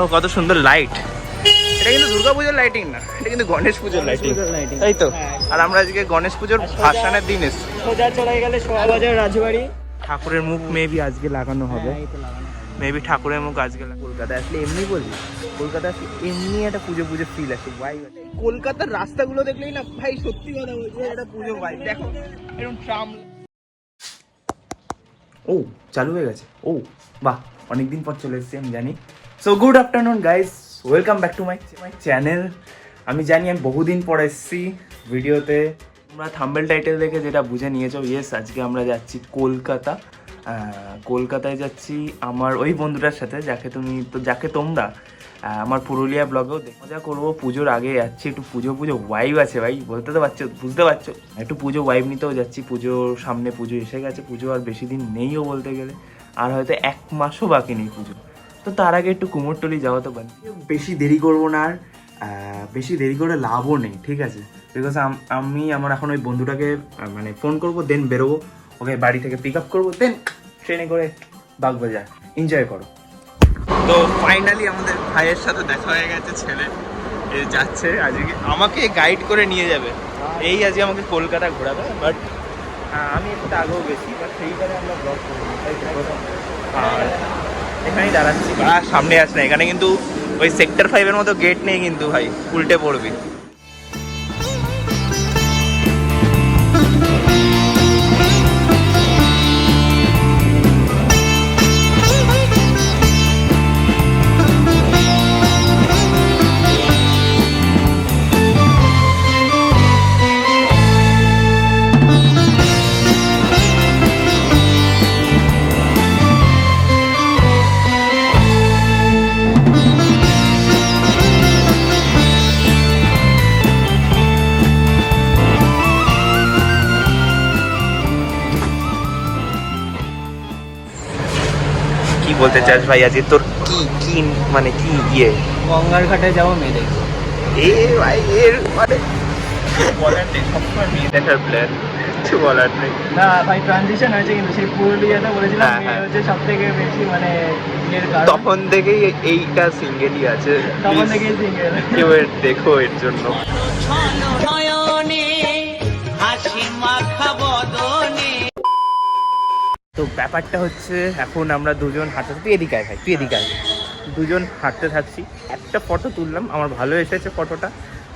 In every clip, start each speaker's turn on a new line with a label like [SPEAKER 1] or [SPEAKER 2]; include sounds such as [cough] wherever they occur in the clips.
[SPEAKER 1] দেখো কত সুন্দর লাইট এটা কিন্তু দুর্গা পুজোর লাইটিং না এটা কিন্তু গণেশ পুজোর লাইটিং তাই তো?
[SPEAKER 2] হ্যাঁ।
[SPEAKER 1] আর আমরা আজকে গণেশ পুজোর
[SPEAKER 2] সোজা-
[SPEAKER 1] ভাসানের দিন এসেছি।
[SPEAKER 2] সোজা চলে গেলে সোয়াবাজার রাজবাড়ি।
[SPEAKER 1] ঠাকুরের মুখ মেবি আজকে লাগানো হবে।
[SPEAKER 2] হ্যাঁ।
[SPEAKER 1] মেবি ঠাকুরের মুখ আজকে। কলকাতা আসলে এমনি বলছি কলকাতা আসলে এমনি একটা পুজো পুজো ফিল আসে ভাই কলকাতার রাস্তাগুলো দেখলেই না ভাই সত্যি কথা বলছি এটা পুজো ভাই দেখো এরকম ট্রাম ও চালু হয়ে গেছে। ও বাহ অনেকদিন পর চলে এসেছি আমি জানি। So good afternoon guys welcome back to my my channel আমি জানি আমি বহুদিন পর এসেছি ভিডিওতে। তোমরা থাম্বেল টাইটেল দেখে যেটা বুঝে নিয়েছো ইয়েস আজকে আমরা যাচ্ছি কলকাতা। কলকাতায় যাচ্ছি আমার ওই বন্ধুটার সাথে, যাকে তুমি তো, যাকে তোমরা আমার পুরুলিয়া ব্লগেও মজা করব, পুজোর আগে যাচ্ছি, একটু পুজো পুজো ওয়াইব আছে ভাই, বলতে তো পারছ, বুঝতে পারছ। একটু পুজো ওয়াইব নিতেও যাচ্ছি পুজোর সামনে পুজো এসে গেছে, পুজো আর বেশি দিন নেইও বলতে গেলে। আর হয়তো এক মাসও বাকি নেই পুজো। তো তার আগে একটু কুমোরটলি যাওয়া তো পারি বেশি দেরি করব না আর বেশি দেরি করে লাভও নেই ঠিক আছে? বিকজ আমি আমার এখন ওই বন্ধুটাকে মানে ফোন করব দেন বেরোবো। ওকে বাড়ি থেকে পিক আপ করব দেন ট্রেনে করে বাগবাজার। এনজয় করো। তো ফাইনালি আমাদের ভাইয়ের সাথে দেখা হয়ে গেছে ছেলে। এ যাচ্ছে আজকে। আমাকে গাইড করে নিয়ে যাবে। এই আজকে আমাকে কলকাতা ঘোরাবে বাট আমি একটু আগেও গেছি বাট সেইবারে আমরা ব্লগ করব। তাই আর এখানেই দাঁড়াচ্ছি। সামনে আস না। এখানে কিন্তু ওই সেক্টর ফাইভের মতো গেট নেই কিন্তু ভাই, উল্টে পড়বি। বলতে চাস ভাই আজকে তোর কি কি মানে কি ইয়ে?
[SPEAKER 2] গঙ্গার ঘাটে যাব মেয়ে দেখব
[SPEAKER 1] এ ভাই এর মানে বলার নেই সবসময় মেয়ে দেখার প্ল্যান কিছু বলার নেই।
[SPEAKER 2] না ভাই ট্রানজিশন হয়েছে কিন্তু সেই পুরুলিয়াতে বলেছিলাম
[SPEAKER 1] হ্যাঁ,
[SPEAKER 2] মেয়ে
[SPEAKER 1] হ্যাঁ।
[SPEAKER 2] হচ্ছে সব থেকে বেশি মানে
[SPEAKER 1] তখন থেকেই এইটা সিঙ্গেলই আছে।
[SPEAKER 2] তখন থেকেই সিঙ্গেল
[SPEAKER 1] কেউ এর দেখো এর জন্য।
[SPEAKER 3] হাসি
[SPEAKER 1] তো ব্যাপারটা হচ্ছে এখন আমরা দুজন হাঁটতে তুই এদিকে আয় ভাই তুই এদিকে আয়। দুজন হাঁটতে থাকছি একটা ফটো তুললাম আমার ভালো এসেছে ফটোটা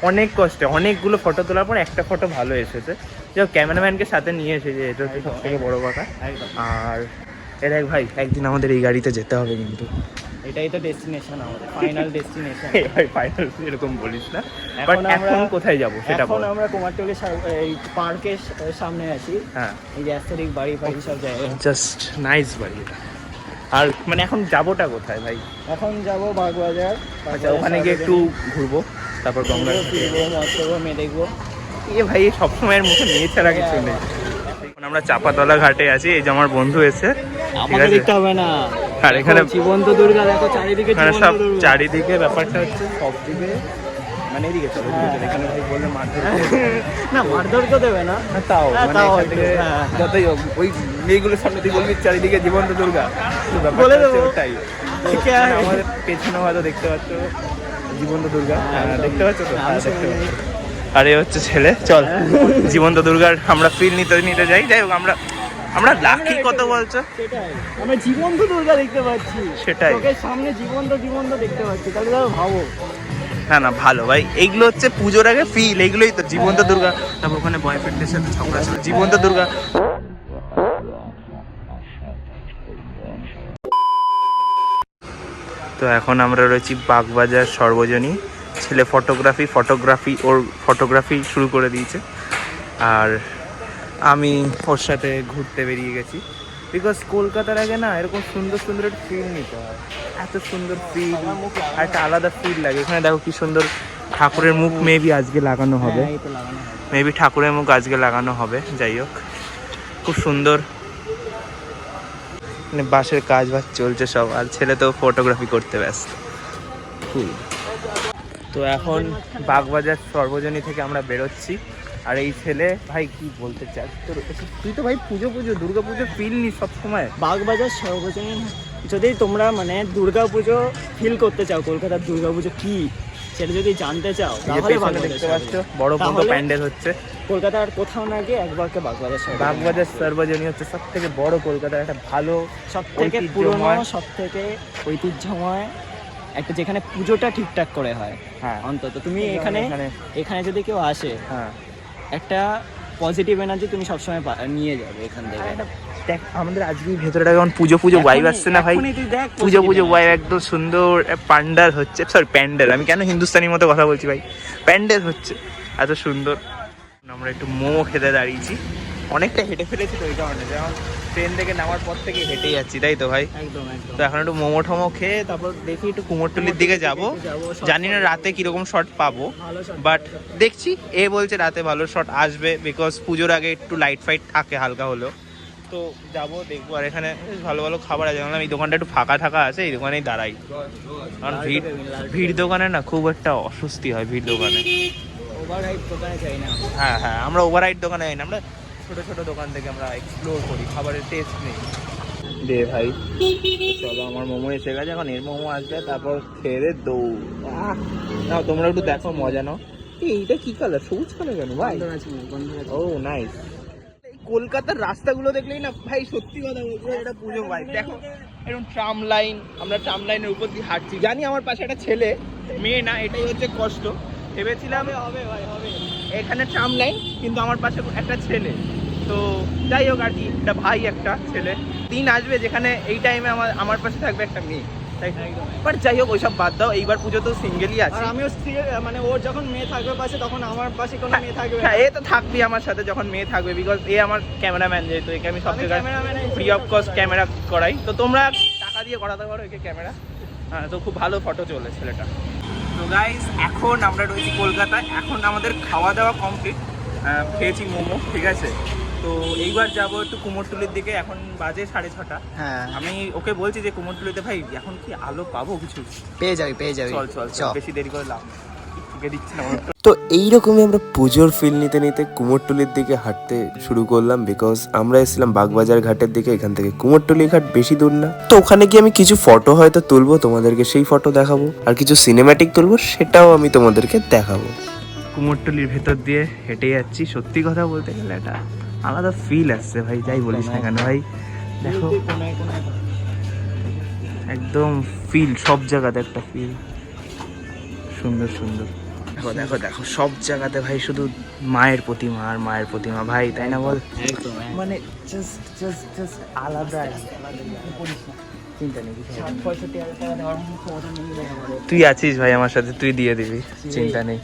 [SPEAKER 1] অনেক কষ্টে অনেকগুলো ফটো তোলার পর একটা ফটো ভালো এসেছে। যাই ক্যামেরাম্যানকে সাথে নিয়ে এসেছে এটা হচ্ছে সব থেকে বড়ো কথা। আর এর এক ভাই একদিন আমাদের এই গাড়িতে যেতে হবে কিন্তু।
[SPEAKER 2] এটাই তো ডেস্টিনেশন আমাদের ফাইনাল ডেস্টিনেশন
[SPEAKER 1] এই ভাই ফাইনাল এরকম বলিস না। বাট
[SPEAKER 2] এখন
[SPEAKER 1] এখন কোথায় যাব সেটা
[SPEAKER 2] এখন
[SPEAKER 1] বল।
[SPEAKER 2] আমরা কুমারটুলি এই পার্কের সামনে আছি।
[SPEAKER 1] হ্যাঁ।
[SPEAKER 2] এই যে অ্যাস্থেটিক বাড়ি ফাড়ি সব জায়গায়।
[SPEAKER 1] জাস্ট নাইস বাড়ি এটা। আর মানে এখন যাবোটা কোথায় ভাই?
[SPEAKER 2] এখন যাব বাগবাজার।
[SPEAKER 1] আচ্ছা ওখানে গিয়ে একটু ঘুরবো তারপর গঙ্গা
[SPEAKER 2] ফিরবো মজ করব মেয়ে দেখব।
[SPEAKER 1] এ ভাই সবসময়ের মুখে মেয়ে ছাড়া কিছু নেই। এখন আমরা চাপাতলা ঘাটে আছি এই যে আমার বন্ধু এসে
[SPEAKER 2] আমাকে দেখতে হবে না।
[SPEAKER 1] আর এখানে
[SPEAKER 2] জীবন্ত দুর্গা দেখো চারিদিকে
[SPEAKER 1] সব ব্যাপারটা হচ্ছে সব দিকে মানে এদিকে চলো এখানে বললে মারধর [laughs]
[SPEAKER 2] না মারধর তো দেবে না।
[SPEAKER 1] না, তাও
[SPEAKER 2] হ্যাঁ,
[SPEAKER 1] মানে
[SPEAKER 2] হ্যাঁ।
[SPEAKER 1] যতই হোক ওই মেয়েগুলোর সামনে তুই বলবি চারিদিকে জীবন্ত দুর্গা
[SPEAKER 2] বলে দেবো।
[SPEAKER 1] ওটাই। মানে আমাদের পেছনে হয়তো দেখতে পাচ্ছ জীবন্ত দুর্গা। হ্যাঁ, দেখতে পাচ্ছ তো? হ্যাঁ, দেখতে পাচ্ছ। আরে হচ্ছে ছেলে চল। জীবন্ত দুর্গার আমরা ফিল নিতে নিতে যাই। যাই হোক আমরা আমরা লাকি কত বলছো?
[SPEAKER 2] সেটাই আমরা জীবন্ত দুর্গা দেখতে পাচ্ছি।
[SPEAKER 1] সেটাই।
[SPEAKER 2] চোখের সামনে জীবন্ত জীবন্ত দেখতে পাচ্ছি। তাহলে তাহলে ভাবো।
[SPEAKER 1] না না ভালো। ভাই এইগুলো হচ্ছে পুজোর আগে ফিল এইগুলোই তো জীবন্ত দুর্গা। তারপর ওখানে বয়ফ্রেন্ডের সাথে ঝগড়া ছিল। জীবন্ত দুর্গা। তো এখন আমরা রয়েছি বাগবাজার সর্বজনী ছেলে ফটোগ্রাফি ফটোগ্রাফি ওর ফটোগ্রাফি শুরু করে দিয়েছে। আর আমি ওর সাথে ঘুরতে বেরিয়ে গেছি। বিকজ কলকাতার আগে না এরকম সুন্দর সুন্দর একটা ফিল নিতে হয়। এত সুন্দর ফিল একটা আলাদা ফিল লাগে। এখানে দেখো কি সুন্দর ঠাকুরের মুখ মেবি আজকে লাগানো হবে।
[SPEAKER 2] হ্যাঁ,
[SPEAKER 1] মেবি ঠাকুরের মুখ আজকে লাগানো হবে যাই হোক। খুব সুন্দর। মানে বাসের কাজ বাজ চলছে সব আর ছেলে তো ফটোগ্রাফি করতে ব্যস্ত. তো এখন বাগবাজার সর্বজনী থেকে আমরা বেরোচ্ছি। আর এই ছেলে ভাই কি বলতে চাস? তোর তুই তো ভাই পুজো পুজো দুর্গা পুজো ফিল নি সবসময়।
[SPEAKER 2] বাগবাজার সর্বজনীন যদি তোমরা মানে দুর্গা পুজো ফিল করতে চাও কলকাতার দুর্গা পুজো কি? সেটা যদি জানতে চাও তাহলে
[SPEAKER 1] দেখতে পাচ্ছ। বড়
[SPEAKER 2] তাহলে
[SPEAKER 1] প্যান্ডেল হচ্ছে।
[SPEAKER 2] কলকাতার কোথাও না গিয়ে একবারকে বাগবাজার
[SPEAKER 1] বাগবাজার সর্বজনীয় হচ্ছে সব থেকে বড় কলকাতার একটা ভালো
[SPEAKER 2] সব থেকে। পুরনো সব থেকে ঐতিহ্যময়। একটা যেখানে পুজোটা ঠিকঠাক করে হয়
[SPEAKER 1] হ্যাঁ।
[SPEAKER 2] অন্তত। তুমি এখানে
[SPEAKER 1] এখানে
[SPEAKER 2] এখানে যদি কেউ আসে
[SPEAKER 1] হ্যাঁ।
[SPEAKER 2] একটা পজিটিভ এনার্জি তুমি সবসময় নিয়ে যাবে এখান থেকে।
[SPEAKER 1] দেখ আমাদের আজকে ভেতরটা কেমন পুজো পুজো ভাইব আসছে না ভাই? পুজো পুজো। ভাইব একদম সুন্দর পান্ডাল হচ্ছে। সরি প্যান্ডেল আমি কেন হিন্দুস্তানি মতো কথা বলছি ভাই? প্যান্ডেল হচ্ছে এত সুন্দর। আমরা একটু মোমো খেতে দাঁড়িয়েছি। অনেকটা হেঁটে ফেলেছি তো ওই কারণে। যেমন ট্রেন থেকে নামার পর থেকে হেঁটে যাচ্ছি তাই তো ভাই?
[SPEAKER 2] একদম একদম।
[SPEAKER 1] তো এখন একটু মোমো ঠমো খেয়ে তারপর দেখি একটু কুমোরটুলির দিকে যাব। জানি না রাতে কীরকম শট পাবো বাট দেখছি এ বলছে রাতে ভালো শট আসবে বিকজ পুজোর আগে একটু লাইট ফাইট থাকে হালকা হলেও। তো যাব দেখব। আর এখানে ভালো ভালো খাবার আছে। এই দোকানটা একটু ফাঁকা থাকা আছে এই দোকানেই দাঁড়াই। কারণ ভিড় ভিড় দোকানে না খুব একটা অস্বস্তি হয় ভিড় দোকানে।
[SPEAKER 2] ওভারহাইট।
[SPEAKER 1] হ্যাঁ হ্যাঁ আমরা ওভাররাইড দোকানে যাই না। আমরা ছোট ছোট দোকান থেকে আমরা এক্সপ্লোর করি, খাবারের টেস্ট নেই। দে ভাই। চলো, আমার মোমো এসে গেছে, এখন এর মোমো আসবে, তারপর খেয়ে দে নাও, তোমরা একটু দেখো মজা, নাও। এইটা কি কালার সবুজ কালার কেন, ভাই। ও নাইস কলকাতার রাস্তাগুলো দেখলেই না, ভাই, সত্যি কথা বলছি এটা পুজো ভাই দেখো, এরকম ট্রাম লাইন আমরা ট্রাম লাইনের উপর দিয়ে হাঁটছি। জানি আমার পাশে একটা ছেলে, মেয়ে না, এটাই হচ্ছে কষ্ট। ভেবেছিলাম
[SPEAKER 2] হবে ভাই হবে।
[SPEAKER 1] এখানে ট্রাম লাইন কিন্তু আমার পাশে একটা ছেলে। তো যাই হোক আর কি একটা ভাই একটা ছেলে। দিন আসবে যেখানে এই টাইমে আমার আমার পাশে থাকবে একটা মেয়ে। বাট যাই হোক ওইসব বাদ দাও। এইবার পুজো তো সিঙ্গেলই
[SPEAKER 2] আর
[SPEAKER 1] আছে
[SPEAKER 2] আমিও স্থির মানে ওর যখন মেয়ে থাকবে পাশে তখন আমার পাশে কোনো মেয়ে থাকবে
[SPEAKER 1] হ্যাঁ এ তো থাকবি আমার সাথে যখন মেয়ে থাকবে বিকজ এ আমার ক্যামেরাম্যান যেহেতু একে আমি সব জায়গায় ফ্রি অফ কস্ট ক্যামেরা করাই। তো তোমরা টাকা দিয়ে করাতে পারো একে ক্যামেরা হ্যাঁ তো খুব ভালো ফটো চলে ছেলেটা। তো গাইস এখন আমরা রয়েছি কলকাতায়। এখন আমাদের খাওয়া দাওয়া কমপ্লিট খেয়েছি মোমো ঠিক আছে? তো এইবার যাব একটু কুমোরটুলির দিকে। এখন বাজে সাড়ে ছটা।
[SPEAKER 2] হ্যাঁ।
[SPEAKER 1] আমি ওকে বলছি যে কুমোরটুলিতে ভাই এখন কি আলো পাবো কিছু?
[SPEAKER 2] পেয়ে যাবি পেয়ে যাবি।
[SPEAKER 1] চল চল চল। বেশি দেরি করে লাভ দিচ্ছি না
[SPEAKER 4] তো এইরকমই আমরা পুজোর ফিল নিতে নিতে কুমোরটুলির দিকে হাঁটতে শুরু করলাম বিকজ আমরা এসেছিলাম বাগবাজার ঘাটের দিকে এখান থেকে কুমোরটুলি ঘাট বেশি দূর না। তো ওখানে গিয়ে আমি কিছু ফটো হয়তো তুলবো তোমাদেরকে সেই ফটো দেখাবো। আর কিছু সিনেম্যাটিক তুলবো সেটাও আমি তোমাদেরকে দেখাবো।
[SPEAKER 1] কুমোরটুলির ভেতর দিয়ে হেঁটে যাচ্ছি সত্যি কথা বলতে গেলে একটা আলাদা ফিল আসছে ভাই যাই বলিস না কেন ভাই। দেখো একদম ফিল সব জায়গাতে একটা ফিল সুন্দর সুন্দর। দেখো দেখো দেখো সব জায়গাতে ভাই শুধু মায়ের প্রতিমা আর মায়ের প্রতিমা। ভাই তাই না বল? মানে জাস্ট জাস্ট জাস্ট আলাদা চিন্তা নেই তুই আছিস ভাই আমার সাথে তুই দিয়ে দিবি চিন্তা নেই।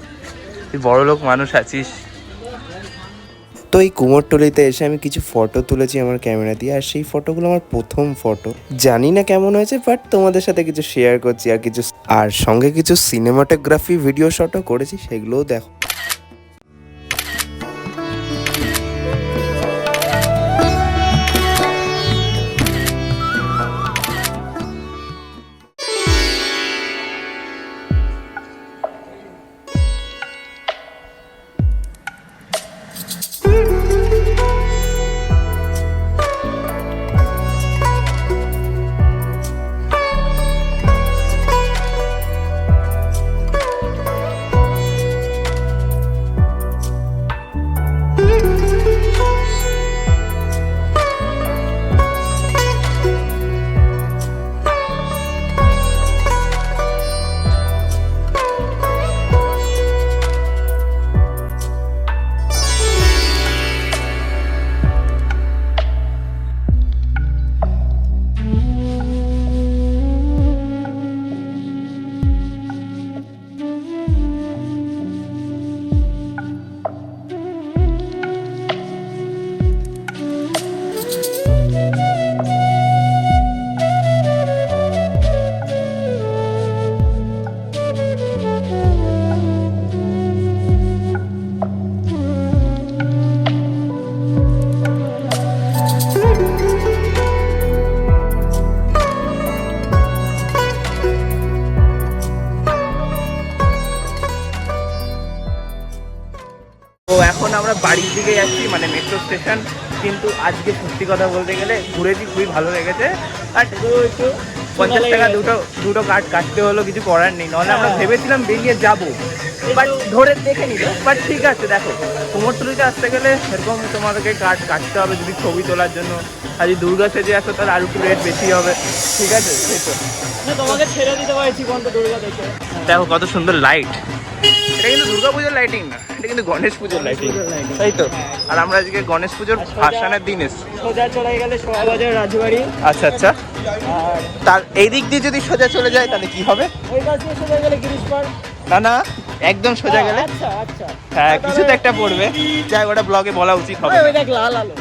[SPEAKER 1] তুই বড় লোক মানুষ আছিস।
[SPEAKER 4] তো এই কুমোরটুলিতে এসে আমি কিছু ফটো তুলেছি আমার ক্যামেরা দিয়ে, আর সেই ফটোগুলো আমার প্রথম ফটো জানি না কেমন হয়েছে বাট তোমাদের সাথে কিছু শেয়ার করছি আর কিছু আর সঙ্গে কিছু সিনেমাটোগ্রাফি ভিডিও শটও করেছি, সেগুলোও দেখো।
[SPEAKER 1] দিকে যাচ্ছি মানে মেট্রো স্টেশন কিন্তু আজকে সত্যি কথা বলতে গেলে ঘুরেছি খুবই ভালো লেগেছে। আর
[SPEAKER 2] একটু
[SPEAKER 1] পঞ্চাশ টাকা দুটো দুটো কাঠ কাটতে হলো কিছু করার নেই নাহলে আমরা
[SPEAKER 2] হ্যাঁ।
[SPEAKER 1] ভেবেছিলাম বেরিয়ে যাব। বাট ধরে দেখে নিল বাট ঠিক আছে দেখো কুমোরটুলিতে আসতে গেলে সেরকম তোমাদেরকে কাঠ কাটতে হবে যদি ছবি তোলার জন্য। আর যদি দুর্গা সেজে আসো তাহলে আর একটু রেট বেশি হবে। ঠিক আছে সেই তো।
[SPEAKER 2] তোমাকে ছেড়ে দিতে পারছি কোন দুর্গা দেখে।
[SPEAKER 1] দেখো কত সুন্দর লাইট এটা কিন্তু দুর্গা পুজোর লাইটিং না এটা কিন্তু গণেশ পুজোর লাইটিং তাই তো? আর আমরা আজকে গণেশ পুজোর ভাসানের দিন এসছি।
[SPEAKER 2] সোজা চলে গেলে সোয়াবাজার রাজবাড়ি।
[SPEAKER 1] আচ্ছা আচ্ছা। তার এই দিক দিয়ে যদি সোজা চলে যায় তাহলে কি হবে?
[SPEAKER 2] ওই কাছে সোজা গেলে গিরিশ পার্ক।
[SPEAKER 1] না না একদম সোজা গেলে।
[SPEAKER 2] আচ্ছা আচ্ছা।
[SPEAKER 1] হ্যাঁ কিছু তো একটা পড়বে। যাই ওটা ব্লগে বলা উচিত হবে
[SPEAKER 2] ওই- দেখ লাল আলো।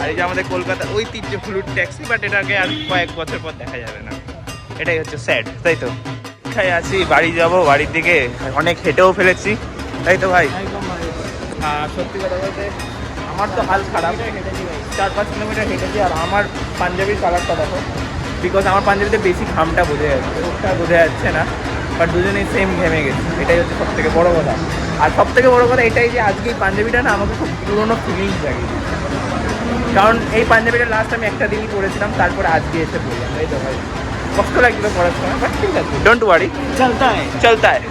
[SPEAKER 1] আর এই যে আমাদের কলকাতা ঐতিহ্য ফ্লুট ট্যাক্সি বাট এটাকে আর কয়েক বছর পর দেখা যাবে না। এটাই হচ্ছে স্যাড তাই তো? খাই আছি, বাড়ি যাব, বাড়ির দিকে অনেক হেঁটেও ফেলেছি। তাই তো ভাই? আর সত্যি কথা বলতে, আমার তো হাল খারাপ। চার পাঁচ কিলোমিটার হেঁটেছি, আর আমার পাঞ্জাবির কালারটা দেখো। বিকজ আমার পাঞ্জাবিতে বেশি ঘামটা বোঝা যাচ্ছে ওটা বোঝা যাচ্ছে না বাট দুজনেই সেম ঘেমে গেছে। এটাই হচ্ছে সব থেকে বড়ো কথা। আর সব থেকে বড়ো কথা এটাই যে, আজকে এই পাঞ্জাবিটা না আমাকে খুব পুরোনো ফিলিংস জাগিয়ে কারণ এই পাঞ্জাবিটা লাস্ট আমি একটা দিনই পরেছিলাম তারপরে আজকে এসে পড়লাম। তাই তো ভাই? কষ্ট লাগছিল পড়ার সময় বাট ঠিক আছে। ডোন্ট ওয়ারি
[SPEAKER 2] চলতা হয়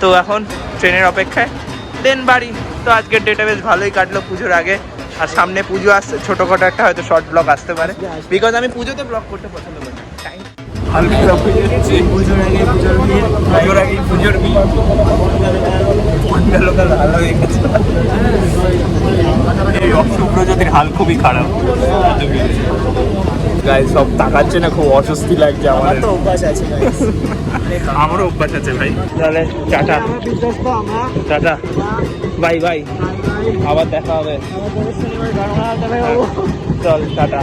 [SPEAKER 1] তো এখন ট্রেনের অপেক্ষায়। দেন বাড়ি। তো আজকের ডেটা বেশ ভালোই কাটলো পুজোর আগে। আর সামনে পুজো আসছে ছোটোখাটো একটা হয়তো শর্ট ব্লগ আসতে পারে। বিকজ আমি পুজোতে ব্লগ করতে পছন্দ করি টাইম এই অশুভ্রজ্যোতির হাল খুবই খারাপ। গায়ে সব তাকাচ্ছে না খুব অস্বস্তি লাগছে
[SPEAKER 2] আমার তো অভ্যাস আছে [laughs]
[SPEAKER 1] আমারও অভ্যাস আছে ভাই। তাহলে টাটা। টাটা। Bye bye. আবার দেখা হবে।
[SPEAKER 2] হবে
[SPEAKER 1] চল টাটা।